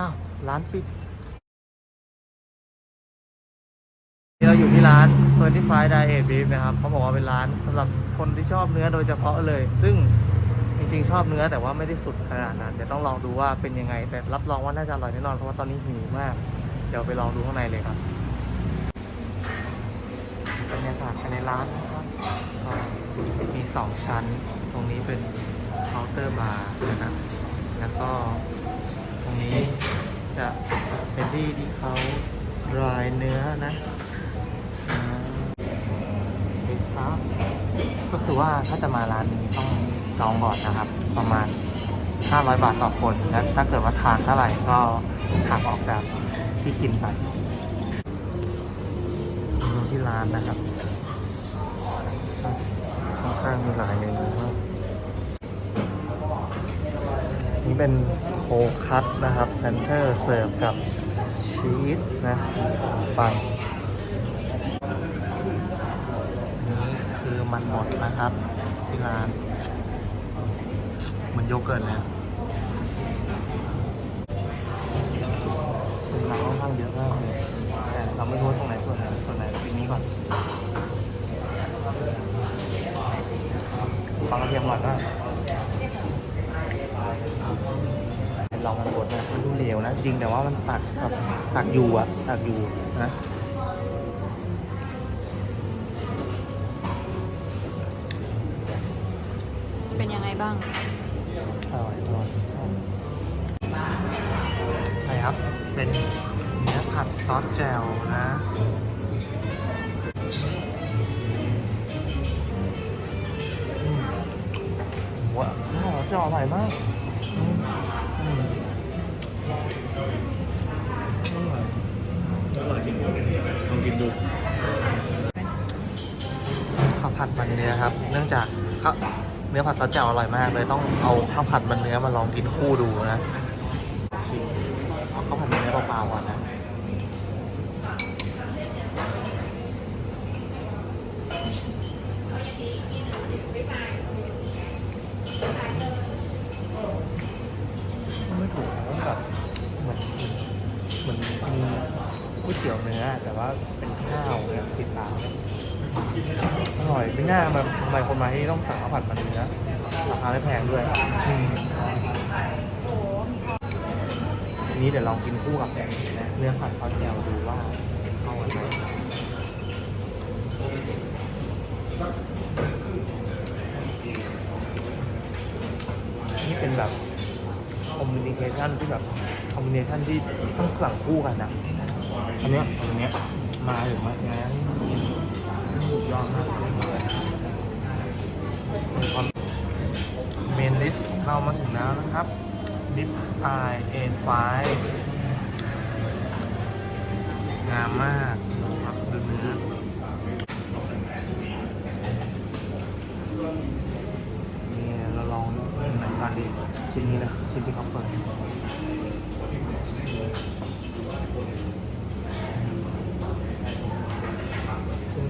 อ้าว ร้านปิดเราอยู่ที่ร้าน f e r t i f i e d Diet Beef นะครับเขาบอกว่าเป็นร้านสำหรับคนที่ชอบเนื้อโดยเฉพาะเลย ซึ่งจริงๆชอบเนื้อแต่ว่าไม่ได้สุดขนาดนั้นเดี๋ยวต้องลองดูว่าเป็นยังไง แต่รับรองว่าน่าจะอร่อยแน่นอนเพราะว่าตอนนี้หิวมาก เดี๋ยวไปลองดูข้างในเลยครับบรรยากาศภายในร้านนะครับก็มีสองชั้น ตรงนี้เป็นเคาน์เตอร์บาร์นะครับแล้วก็ตรงนี้ จะเป็นที่ที่เขารายเนื้อนะครับ ก็คือว่าถ้าจะมาร้านนี้ต้องจองก่อนนะครับ ประมาณ 500 บาทต่อคนและถ้าเกิดว่าทานเท่าไหร่ก็หักออกจากที่กินไปดูที่ร้านนะครับค่อนข้างมีหลายเมนูมากนี่เป็น โคคัตนะครับแซนเตอร์เสิร์ฟกับชีสนะปังนี่คือมันหมดนะครับที่ร้านเหมันโยเกิร์ตเลยอะเป็นร้านค่อนข้างเยอะมากเลยแต่เราไม่รู้ว่าตรงไหนส่วนไหนส่วนไหนปีนี้ก่อนฟังกระเทียมก่อนว่าลองมันบดนะมันดูเหลวนะ จริงแต่ว่ามันตักแบบตักอยู่อะตักอยู่นะเป็นยังไงบ้างอร่อยอร่อยใช่ครับ เป็นเนื้อผัดซอสแจ่วนะอืมว้าวจะอร่อยมาก ดูข้าวผัดมันเนื้อครับ เนื่องจากข้าวเนื้อผัดซอสแจ่วอร่อยมาก เลยต้องเอาข้าวผัดมันเนื้อมาลองกินคู่ดูนะเอาข้าวผัดมันเนื้อเปล่าๆก่อนนะไม่ถูกนะแบบเหมือนเหมือนกินก๋ วยเตี๋ยวเนื้อแต่ว่าเป็นข้าวเนี่ยติดตามเนี่ยอร่อยไม่น่ามาทำไมคนมาที่ต้องสั่งข้าวผัดมันเนื้อราคาไม่แพงด้วยอืมทีนี้เดี๋ยวลองกินคู่กับเนื้อผัดข้าวแกวดูว่าเข้ากันไหมนี่เป็นแบบคอมมิวนิเคชันที่แบบคอมมิวนิเคชันที่ต้องสั่งคู่กันนะ อันเนี้ยอันเนี้ยมาถึงมาแง้มสุดยอดมากเมนลิสเรามาถึงแล้วนะครับดิฟไอเอ็นไฟงามมากครับดูเนื้อนี่เราลองไหนก่อนดีชิ้นนี้นะชิ้นที่เขาเปิดชิ้นนี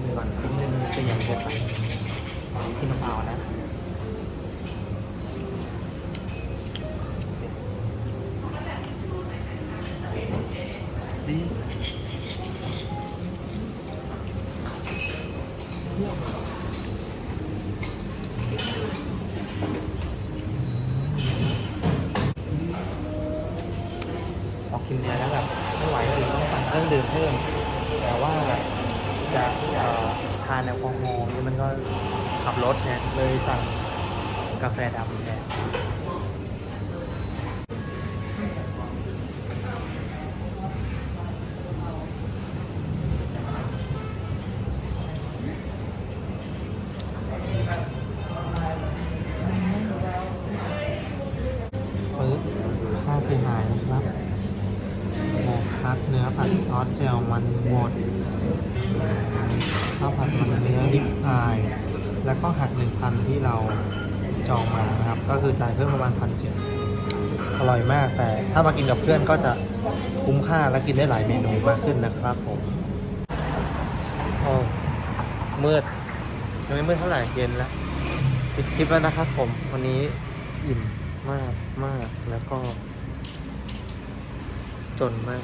้ ก่อนชิ้นนึงจะอย่างเดียวกันที่น้ำเปล่านะดีพอกกินไปแล้วแบบไม่ไหวก็ต้องสั่งเครื่องดื่มเพิ่มแต่ว่า จะทานแอลกอฮอล์นี่มันก็ขับรถเนี่ยเลยสั่งกาแฟดำแทนปึ๊บค่าเสียหายนะครับหมูคัดเนื้อผัดซอสเจลมันหมด ข้าวผัดมันเนื้อลิปอาย แล้วก็หักหนึ่งพันที่เราจองมานะครับ ก็คือจ่ายเพิ่มประมาณพันเจ็ดอร่อยมากแต่ถ้ามากินกับเพื่อนก็จะคุ้มค่าและกินได้หลายเมนูมากขึ้นนะครับผมโอ้มืดยังไม่มืดเท่าไหร่เย็นแล้วปิดคลิปแล้วนะครับผมวันนี้อิ่มมากมากแล้วก็ จนมาก